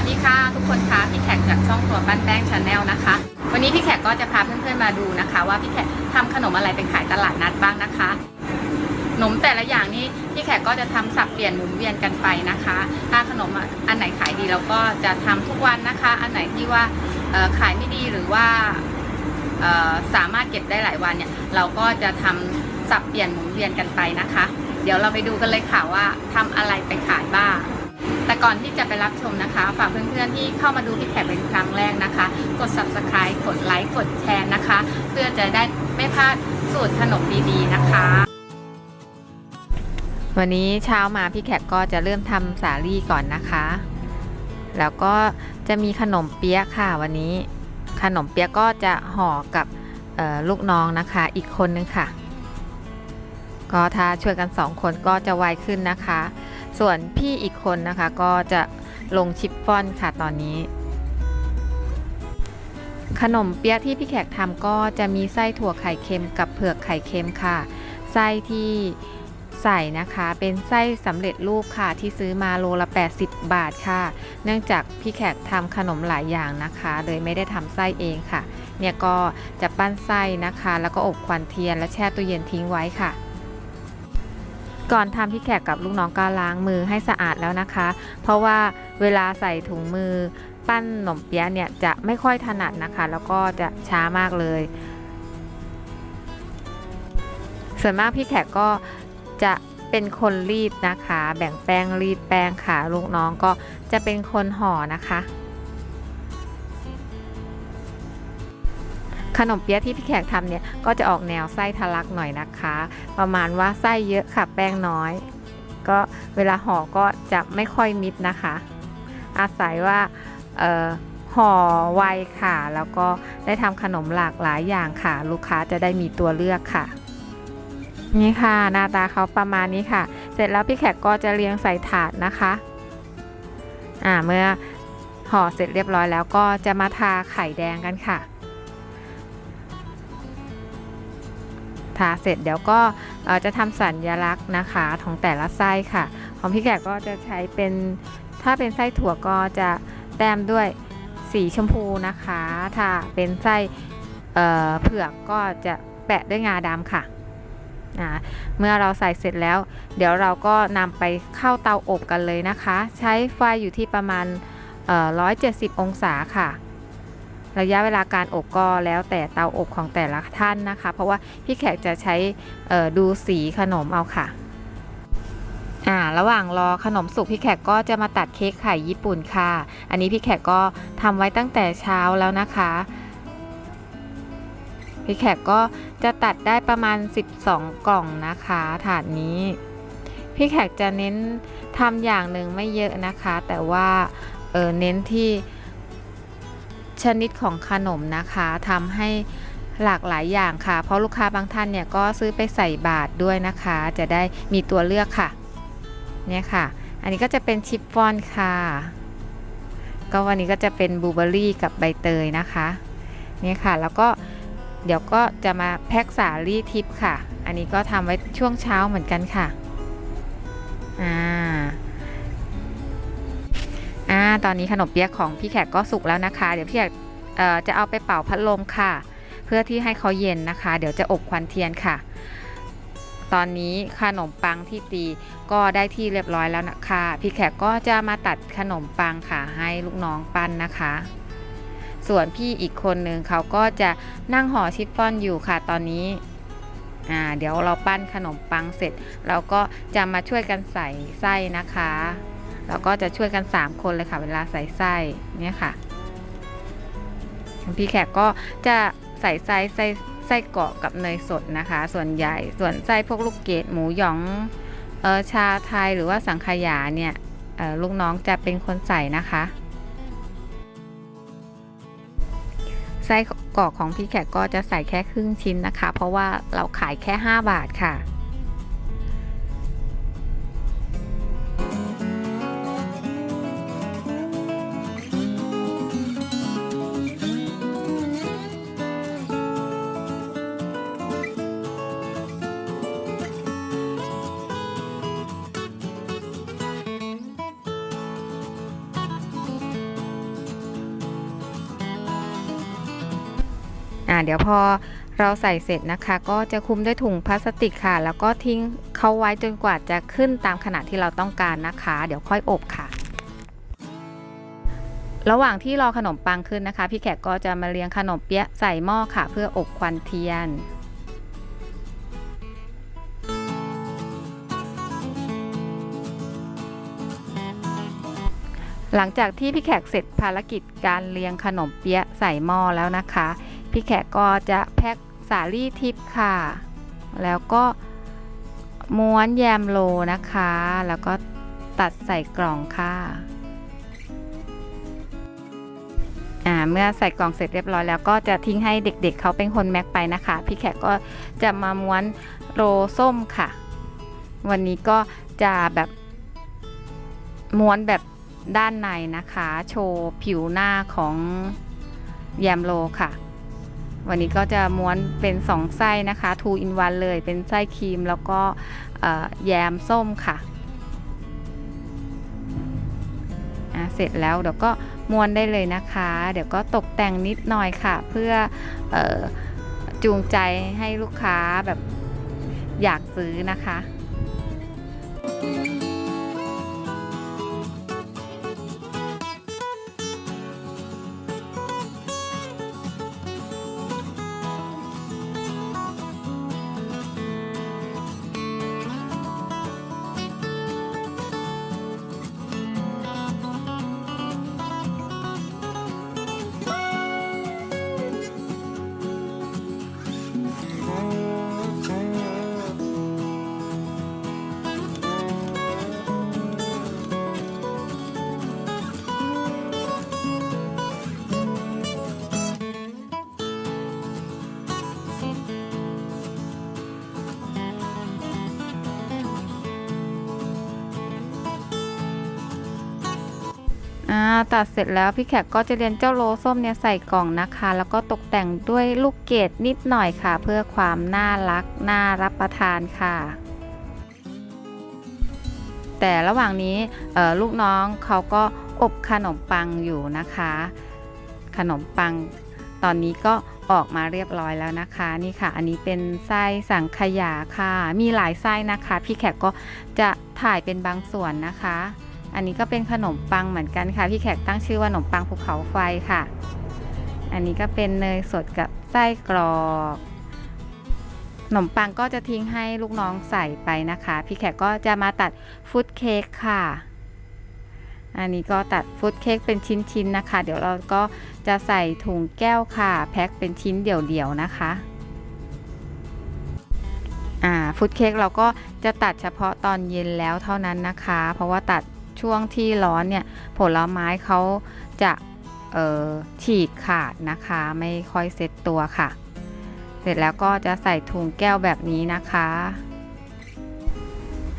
วัสดีค่ะ ทุกคนคะพี่แขกจากช่องครัวบ้านแป้งชาแนลนะคะ วันนี้พี่แขกก็จะพาเพื่อนๆมาดูนะคะ ว่าพี่แขกทำขนมอะไรไปขายตลาดนัดบ้างนะคะขนมแต่ละอย่างนี่พี่แขกก็จะทำสับเปลี่ยนหมุนเวียนกันไปนะคะ ถ้าขนมอันไหนขายดีเราก็จะทำทุกวันนะคะ อันไหนที่ว่าขายไม่ดีหรือว่าสามารถเก็บได้หลายวันเนี่ยเราก็จะทำสับเปลี่ยนหมุนเวียนกันไปนะคะ เดี๋ยวเราไปดูกันเลยค่ะว่าทำอะไรไปขายบ้าง แต่ก่อนที่จะไปรับชมนะคะ ฝากเพื่อนๆที่เข้ามาดูพี่แขกเป็นครั้งแรกนะคะ กด subscribe กดไลค์กดแชร์นะคะ เพื่อจะได้ไม่พลาดสูตรขนมดีๆนะคะ วันนี้เช้ามาพี่แขกก็จะเริ่มทำสาลี่ก่อนนะคะ แล้วก็จะมีขนมเปี๊ยะค่ะวันนี้ ขนมเปี๊ยะก็จะห่อกับลูกน้องนะคะอีกคนนึงค่ะ ก็ถ้าช่วยกันสองคนก็จะไวขึ้นนะคะ ส่วนพี่อีกคนนะคะก็จะลงชิปฟ่อนค่ะตอนนี้ ขนมเปี๊ยะที่พี่แขกทำก็จะมีไส้ถั่วไข่เค็มกับเผือกไข่เค็มค่ะ ไส้ที่ใส่นะคะเป็นไส้สำเร็จรูปค่ะที่ซื้อมาโลละ 80 บาทค่ะ เนื่องจากพี่แขกทำขนมหลายอย่างนะคะเลยไม่ได้ทำไส้เองค่ะ เนี่ยก็จะปั้นไส้นะคะ แล้วก็อบควันเทียนและแช่ตู้เย็นทิ้งไว้ค่ะ ก่อนทำพี่แขกกับลูกน้องก็ล้างมือให้สะอาดแล้วนะคะ เพราะว่าเวลาใส่ถุงมือ ปั้นขนมเปี๊ยะเนี่ยจะไม่ค่อยถนัดนะคะ แล้วก็จะช้ามากเลย ส่วนมากพี่แขกก็จะเป็นคนรีดนะคะ แบ่งแป้งรีดแป้งค่ะ ลูกน้องก็จะเป็นคนห่อนะคะ ขนมเปี๊ยะที่พี่แขกทำเนี่ยก็จะออกแนวไส้ทะลักหน่อยนะคะ ประมาณว่าไส้เยอะค่ะแป้งน้อย ก็เวลาห่อก็จะไม่ค่อยมิดนะคะ อาศัยว่าห่อไวค่ะ แล้วก็ได้ทำขนมหลากหลายอย่างค่ะ ลูกค้าจะได้มีตัวเลือกค่ะนี่ค่ะ หน้าตาเขาประมาณนี้ค่ะ เสร็จแล้วพี่แขกก็จะเรียงใส่ถาดนะคะอ่าเมื่อห่อเสร็จเรียบร้อยแล้วก็จะมาทาไข่แดงกันค่ะ ทาเสร็จเดี๋ยวก็จะทำสัญลักษณ์นะคะของแต่ละไส้ค่ะ ของพี่แขกก็จะใช้เป็นถ้าเป็นไส้ถั่วก็จะแต้มด้วยสีชมพูนะคะ ถ้าเป็นไส้เผือกก็จะแปะด้วยงาดำค่ะเมื่อเราใส่เสร็จแล้ว เดี๋ยวเราก็นำไปเข้าเตาอบกันเลยนะคะ ใช้ไฟอยู่ที่ประมาณเอ่อ170 องศาค่ะ ระยะเวลาการอบก็แล้วแต่เตาอบของแต่ละท่านนะคะ เพราะว่าพี่แขกจะใช้ดูสีขนมเอาค่ะอ่าระหว่างรอขนมสุกพี่แขกก็จะมาตัดเค้กไข่ญี่ปุ่นค่ะ อันนี้พี่แขกก็ทำไว้ตั้งแต่เช้าแล้วนะคะพี่แขกก็จะตัดได้ประมาณ 12 กล่องนะคะถาดนี้พี่แขกจะเน้นทำอย่างหนึ่งไม่เยอะนะคะ แต่ว่าเออเน้นที่ ชนิดของขนมนะคะทำให้หลากหลายอย่างค่ะ เพราะลูกค้าบางท่านเนี่ยก็ซื้อไปใส่บาทด้วยนะคะ จะได้มีตัวเลือกค่ะเนี่ยค่ะ อันนี้ก็จะเป็นชิฟฟ่อนค่ะ ก็วันนี้ก็จะเป็นบลูเบอร์รี่กับใบเตยนะคะเนี่ยค่ะแล้วก็เดี๋ยวก็จะมาแพ็คสาลี่ทิปค่ะ อันนี้ก็ทำไว้ช่วงเช้าเหมือนกันค่ะอ่าอ่า ตอนนี้ขนมเปี๊ยะของพี่แขกก็สุกแล้วนะคะ เดี๋ยวพี่แขกจะเอาไปเป่าพัดลมค่ะ เพื่อที่ให้เขาเย็นนะคะ เดี๋ยวจะอบควันเทียนค่ะ ตอนนี้ขนมปังที่ตีก็ได้ที่เรียบร้อยแล้วนะคะ พี่แขกก็จะมาตัดขนมปังค่ะให้ลูกน้องปั้นนะคะ ส่วนพี่อีกคนหนึ่งเขาก็จะนั่งห่อชิฟฟ่อนอยู่ค่ะ ตอนนี้อ่าเดี๋ยวเราปั้นขนมปังเสร็จ เราก็จะมาช่วยกันใส่ไส้นะคะ แล้วก็จะช่วยกัน 3 คนเลยค่ะ เวลาใส่ไส้เนี่ยค่ะพี่แขกก็จะใส่ไส้ไส้ไส้เกาะกับเนยสดนะคะ ส่วนใหญ่ส่วนไส้พวกลูกเกดหมูหยองเออชาไทยหรือว่าสังขยาเนี่ยลูกน้องจะเป็นคนใส่นะคะไส้กรอกของพี่แขกก็จะใส่แค่ครึ่งชิ้นนะคะ เพราะว่าเราขายแค่ 5 บาทค่ะ เดี๋ยวพอเราใส่เสร็จนะคะ ก็จะคุมด้วยถุงพลาสติกค่ะ แล้วก็ทิ้งเขาไว้จนกว่าจะขึ้นตามขนาดที่เราต้องการนะคะ เดี๋ยวค่อยอบค่ะ ระหว่างที่รอขนมปังขึ้นนะคะ พี่แขกก็จะมาเรียงขนมเปี๊ยะใส่หม้อค่ะ เพื่ออบควันเทียนหลังจากที่พี่แขกเสร็จภารกิจการเรียงขนมเปี๊ยะใส่หม้อแล้วนะคะ พี่แขกก็จะแพ็คสาลี่ทิพย์ค่ะ แล้วก็ม้วนแยมโลนะคะ แล้วก็ตัดใส่กล่องค่ะอ่าเมื่อใส่กล่องเสร็จเรียบร้อยแล้วก็จะทิ้งให้เด็กๆเเขาเป็นคนแม็กไปนะคะ พี่แขกก็จะมาม้วนโรส้มค่ะ วันนี้ก็จะแบบม้วนแบบด้านในนะคะ โชว์ผิวหน้าของแยมโลค่ะ วันนี้ก็จะม้วนเป็น 2 ไส้นะคะ2 in 1เลยเป็นไส้ครีมแล้วก็แยมส้มค่ะเสร็จแล้วเดี๋ยวก็ม้วนได้เลยนะคะ เดี๋ยวก็ตกแต่งนิดหน่อยค่ะ เพื่อออจูงใจให้ลูกค้าแบบอยากซื้อนะคะ อ่าตัดเสร็จแล้วพี่แขกก็จะเรียนเจ้าโลส้มเนี่ยใส่กล่องนะคะ แล้วก็ตกแต่งด้วยลูกเกดนิดหน่อยค่ะ เพื่อความน่ารักน่ารับประทานค่ะ แต่ระหว่างนี้ลูกน้องเขาก็อบขนมปังอยู่นะคะ ขนมปังตอนนี้ก็ออกมาเรียบร้อยแล้วนะคะ นี่ค่ะอันนี้เป็นไส้สังขยาค่ะ มีหลายไส้นะคะ พี่แขกก็จะถ่ายเป็นบางส่วนนะคะ อันนี้ก็เป็นขนมปังเหมือนกันค่ะ พี่แขกตั้งชื่อว่าขนมปังภูเขาไฟค่ะ อันนี้ก็เป็นเนยสดกับไส้กรอกขนมปังก็จะทิ้งให้ลูกน้องใส่ไปนะคะ พี่แขกก็จะมาตัดฟุตเค้กค่ะ อันนี้ก็ตัดฟุตเค้กเป็นชิ้นๆนะคะ เดี๋ยวเราก็จะใส่ถุงแก้วค่ะ แพ็คเป็นชิ้นเดี่ยวๆนะคะอ่าฟุตเค้กเราก็จะตัดเฉพาะตอนเย็นแล้วเท่านั้นนะคะ เพราะว่าตัด ช่วงที่ร้อนเนี่ยผลไม้เขาจะฉีกขาดนะคะ ไม่ค่อยเซ็ตตัวค่ะ เสร็จแล้วก็จะใส่ถุงแก้วแบบนี้นะคะ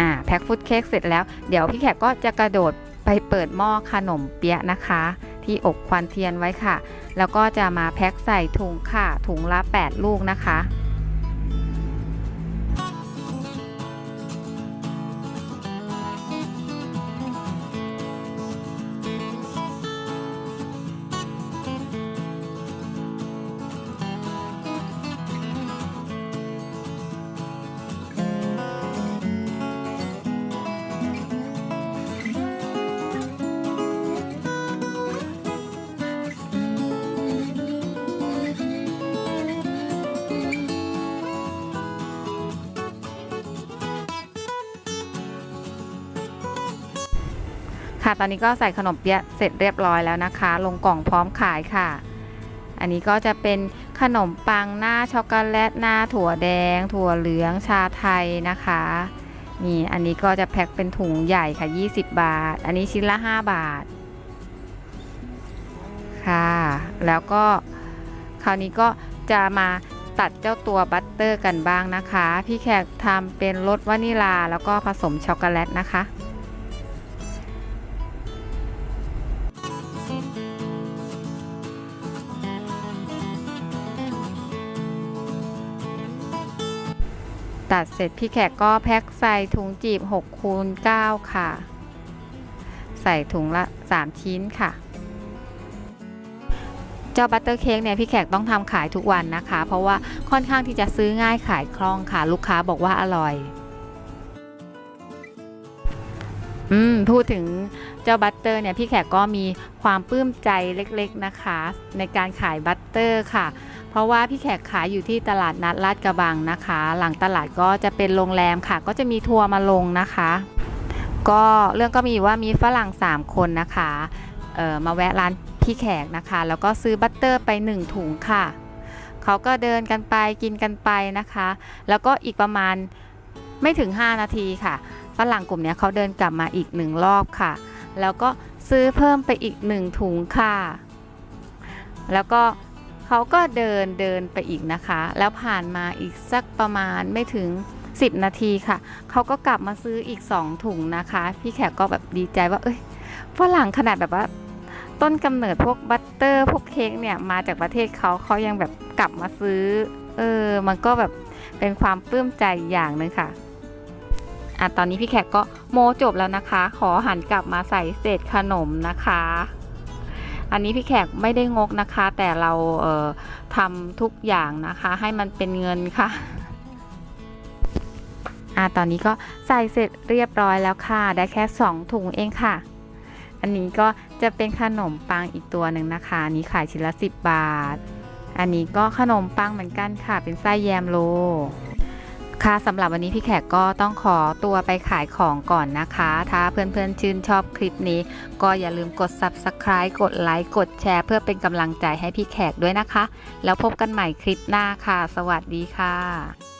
อ่าแพ็คฟุตเค้กเสร็จแล้ว เดี๋ยวพี่แขกก็จะกระโดดไปเปิดหม้อขนมเปี๊ยะนะคะ ที่อบควันเทียนไว้ค่ะ แล้วก็จะมาแพ็คใส่ถุงค่ะ ถุงละ 8 ลูกนะคะ ค่ะ ตอนนี้ก็ใส่ขนมเปี๊ยะเสร็จเรียบร้อยแล้วนะคะ ลงกล่องพร้อมขายค่ะ อันนี้ก็จะเป็นขนมปังหน้าช็อกโกแลตหน้าถั่วแดง ถั่วเหลืองชาไทยนะคะนี่อันนี้ก็จะแพ็คเป็นถุงใหญ่ค่ะ 20 บาท อันนี้ชิ้นละ 5 บาท ค่ะ แล้วก็คราวนี้ก็จะมาตัดเจ้าตัวบัตเตอร์กันบ้างนะคะ พี่แขกทำเป็นรสวานิลาแล้วก็ผสมช็อกโกแลตนะคะ ตัดเสร็จพี่แขกก็แพ็คใส่ถุงจีบ6คูณ9ค่ะ ใส่ถุงละ 3 ชิ้นค่ะ เจ้าบัตเตอร์เค้กเนี่ยพี่แขกต้องทำขายทุกวันนะคะ เพราะว่าค่อนข้างที่จะซื้อง่ายขายคล่องค่ะ ลูกค้าบอกว่าอร่อย อืม พูดถึงเจ้าบัตเตอร์เนี่ยพี่แขกก็มีความปลื้มใจเล็กๆนะคะ ในการขายบัตเตอร์ค่ะ เพราะว่าพี่แขกขายอยู่ที่ตลาดนัดลาดกระบังนะคะ หลังตลาดก็จะเป็นโรงแรมค่ะ ก็จะมีทัวร์มาลงนะคะ ก็เรื่องก็มีว่ามีฝรั่ง 3 คนนะคะเออมาแวะร้านพี่แขกนะคะ แล้วก็ซื้อบัตเตอร์ไป 1 ถุงค่ะ เขาก็เดินกันไปกินกันไปนะคะ แล้วก็อีกประมาณไม่ถึง 5 นาทีค่ะฝรั่งกลุ่มนี้เขาเดินกลับมาอีกหนึ่งรอบค่ะ แล้วก็ซื้อเพิ่มไปอีกหนึ่งถุงค่ะ แล้วก็ เขาก็เดินเดินไปอีกนะคะ แล้วผ่านมาอีกสักประมาณไม่ถึง 10 นาทีค่ะ เขาก็กลับมาซื้ออีก 2 ถุงนะคะ พี่แขกก็แบบดีใจว่าเอ้ยฝรั่งขนาดแบบว่าต้นกำเนิดพวกบัตเตอร์พวกเค้กเนี่ยมาจากประเทศเขาเขายังแบบกลับมาซื้อ เออ มันก็แบบเป็นความปลื้มใจอย่างหนึ่งค่ะอะตอนนี้พี่แขกก็โมจบแล้วนะคะ ขอหันกลับมาใส่เศษขนมนะคะ อันนี้พี่แขกไม่ได้งกนะคะ แต่เราเออทำทุกอย่างนะคะ ให้มันเป็นเงินค่ะอะตอนนี้ก็ใส่เสร็จเรียบร้อยแล้วค่ะ ได้แค่ 2 ถุงเองค่ะ อันนี้ก็จะเป็นขนมปังอีกตัวหนึ่งนะคะอันนี้ขายชิ้นละ 10 บาท อันนี้ก็ขนมปังเหมือนกันค่ะ เป็นไส้แยมโล ค่ะสำหรับวันนี้พี่แขกก็ต้องขอตัวไปขายของก่อนนะคะ ถ้าเพื่อนๆชื่นชอบคลิปนี้ ก็อย่าลืมกด subscribe กดไลค์กดแชร์ เพื่อเป็นกำลังใจให้พี่แขกด้วยนะคะ แล้วพบกันใหม่คลิปหน้าค่ะ สวัสดีค่ะ